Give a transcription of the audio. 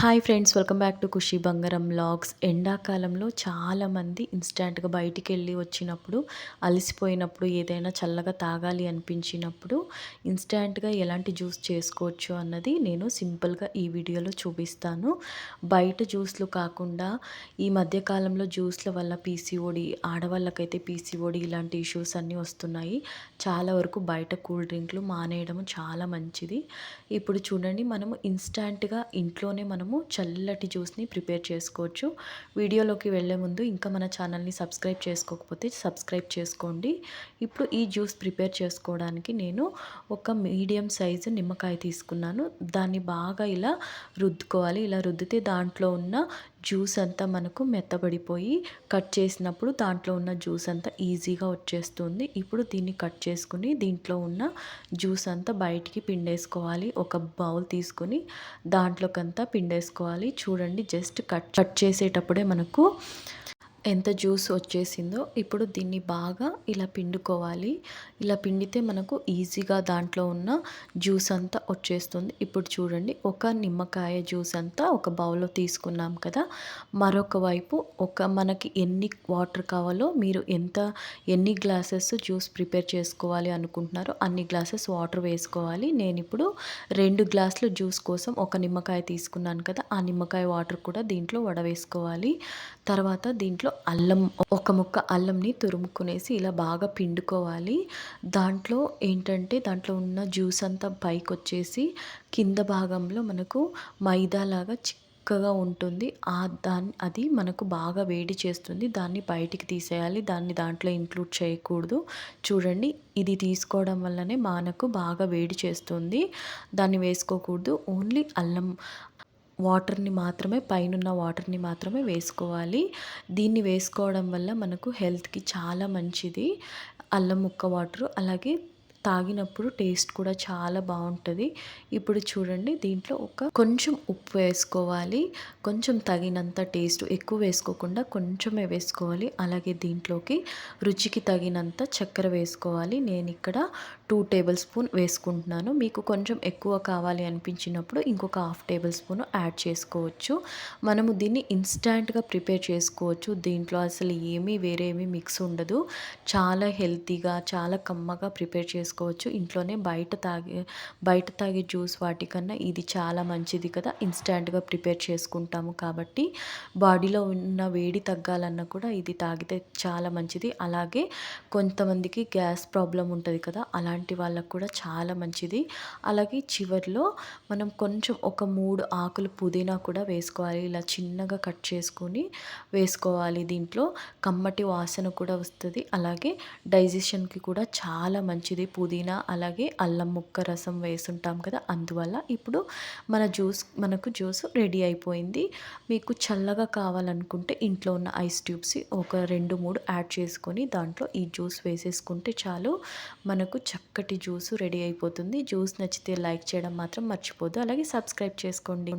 Hi friends welcome back to Khushi Bangaram vlogs ఎండాకాలంలో చాలామంది ఇన్స్టాంట్గా బయటికి వెళ్ళి వచ్చినప్పుడు అలసిపోయినప్పుడు ఏదైనా చల్లగా తాగాలి అనిపించినప్పుడు ఇన్స్టాంట్గా ఎలాంటి జ్యూస్ చేసుకోవచ్చు అన్నది నేను సింపుల్గా ఈ వీడియోలో చూపిస్తాను. బయట జ్యూస్లు కాకుండా ఈ మధ్యకాలంలో జ్యూస్ల వల్ల పీసీఓడి ఆడవాళ్ళకైతే పీసీఓడి ఇలాంటి ఇష్యూస్ అన్నీ వస్తున్నాయి. చాలా వరకు బయట కూల్ డ్రింక్లు మానేయడం చాలా మంచిది. ఇప్పుడు చూడండి మనము ఇన్స్టాంట్గా ఇంట్లోనే మనం మనము చల్లటి జ్యూస్ని ప్రిపేర్ చేసుకోవచ్చు. వీడియోలోకి వెళ్ళే ముందు ఇంకా మన ఛానల్ని సబ్స్క్రైబ్ చేసుకోకపోతే సబ్స్క్రైబ్ చేసుకోండి. ఇప్పుడు ఈ జ్యూస్ ప్రిపేర్ చేసుకోవడానికి నేను ఒక మీడియం సైజు నిమ్మకాయ తీసుకున్నాను. దాన్ని బాగా ఇలా రుద్దుకోవాలి. ఇలా రుద్దితే దాంట్లో ఉన్న జ్యూస్ అంతా మనకు మెత్తబడిపోయి కట్ చేసినప్పుడు దాంట్లో ఉన్న జ్యూస్ అంతా ఈజీగా వచ్చేస్తుంది. ఇప్పుడు దీన్ని కట్ చేసుకుని దీంట్లో ఉన్న జ్యూస్ అంతా బయటికి పిండేసుకోవాలి. ఒక బౌల్ తీసుకొని దాంట్లోకంతా వేసుకోవాలి. చూడండి జస్ట్ కట్ కట్ చేసేటప్పుడే మనకు ఎంత జ్యూస్ వచ్చేసిందో ఇప్పుడు దీన్ని బాగా ఇలా పిండుకోవాలి. ఇలా పిండితే మనకు ఈజీగా దాంట్లో ఉన్న జ్యూస్ అంతా వచ్చేస్తుంది. ఇప్పుడు చూడండి ఒక నిమ్మకాయ జ్యూస్ అంతా ఒక బౌల్లో తీసుకున్నాం కదా. మరొక వైపు ఒక మనకి ఎన్ని వాటర్ కావాలో మీరు ఎంత ఎన్ని గ్లాసెస్ జ్యూస్ ప్రిపేర్ చేసుకోవాలి అనుకుంటున్నారో అన్ని గ్లాసెస్ వాటర్ వేసుకోవాలి. నేను ఇప్పుడు రెండు గ్లాసులు జ్యూస్ కోసం ఒక నిమ్మకాయ తీసుకున్నాను కదా. ఆ నిమ్మకాయ వాటర్ కూడా దీంట్లో వడవేసుకోవాలి. తర్వాత దీంట్లో దాంట్లో అల్లం ఒక ముక్క అల్లంని తురుముకునేసి ఇలా బాగా పిండుకోవాలి. దాంట్లో ఏంటంటే దాంట్లో ఉన్న జ్యూస్ అంతా పైకి వచ్చేసి కింద భాగంలో మనకు మైదాలాగా చిక్కగా ఉంటుంది. ఆ దాన్ని అది మనకు బాగా వేడి చేస్తుంది. దాన్ని బయటికి తీసేయాలి. దాన్ని దాంట్లో ఇంక్లూడ్ చేయకూడదు. చూడండి ఇది తీసుకోవడం వల్లనే మనకు బాగా వేడి చేస్తుంది. దాన్ని వేసుకోకూడదు. ఓన్లీ అల్లం వాటర్ని మాత్రమే పైనున్న వాటర్ని మాత్రమే వేసుకోవాలి. దీన్ని వేసుకోవడం వల్ల మనకు హెల్త్కి చాలా మంచిది. అల్లం ముక్క వాటరు అలాగే తాగినప్పుడు టేస్ట్ కూడా చాలా బాగుంటుంది. ఇప్పుడు చూడండి దీంట్లో ఒక కొంచెం ఉప్పు వేసుకోవాలి. కొంచెం తగినంత టేస్ట్ ఎక్కువ వేసుకోకుండా కొంచెమే వేసుకోవాలి. అలాగే దీంట్లోకి రుచికి తగినంత చక్కెర వేసుకోవాలి. నేను ఇక్కడ టూ టేబుల్ స్పూన్ వేసుకుంటున్నాను. మీకు కొంచెం ఎక్కువ కావాలి అనిపించినప్పుడు ఇంకొక హాఫ్ టేబుల్ స్పూన్ యాడ్ చేసుకోవచ్చు. మనము దీన్ని ఇన్స్టాంట్గా ప్రిపేర్ చేసుకోవచ్చు. దీంట్లో అసలు ఏమీ వేరేమీ మిక్స్ ఉండదు. చాలా హెల్తీగా చాలా కమ్మగా ప్రిపేర్ చేసుకోవచ్చు. ఇంట్లోనే బయట తాగే బయట తాగే జ్యూస్ వాటికన్నా ఇది చాలా మంచిది కదా. ఇన్స్టాంట్గా ప్రిపేర్ చేసుకుంటాము కాబట్టి. బాడీలో ఉన్న వేడి తగ్గాలన్నా కూడా ఇది తాగితే చాలా మంచిది. అలాగే కొంతమందికి గ్యాస్ ప్రాబ్లం ఉంటుంది కదా అలాంటి అలాంటి వాళ్ళకు కూడా చాలా మంచిది. అలాగే చివరిలో మనం కొంచెం ఒక మూడు ఆకులు పుదీనా కూడా వేసుకోవాలి. ఇలా చిన్నగా కట్ చేసుకొని వేసుకోవాలి దీంట్లో. కమ్మటి వాసన కూడా వస్తుంది. అలాగే డైజెషన్కి కూడా చాలా మంచిది పుదీనా. అలాగే అల్లం ముక్క రసం వేసుంటాం కదా అందువల్ల ఇప్పుడు మన జ్యూస్ మనకు జ్యూస్ రెడీ అయిపోయింది. మీకు చల్లగా కావాలనుకుంటే ఇంట్లో ఉన్న ఐస్ ట్యూబ్స్ ఒక రెండు మూడు యాడ్ చేసుకొని దాంట్లో ఈ జ్యూస్ వేసేసుకుంటే చాలు. మనకు చక్క చక్కటి జ్యూస్ రెడీ అయిపోతుంది. జ్యూస్ నచ్చితే లైక్ చేయడం మాత్రం మర్చిపోద్దు. అలాగే సబ్స్క్రైబ్ చేసుకోండి.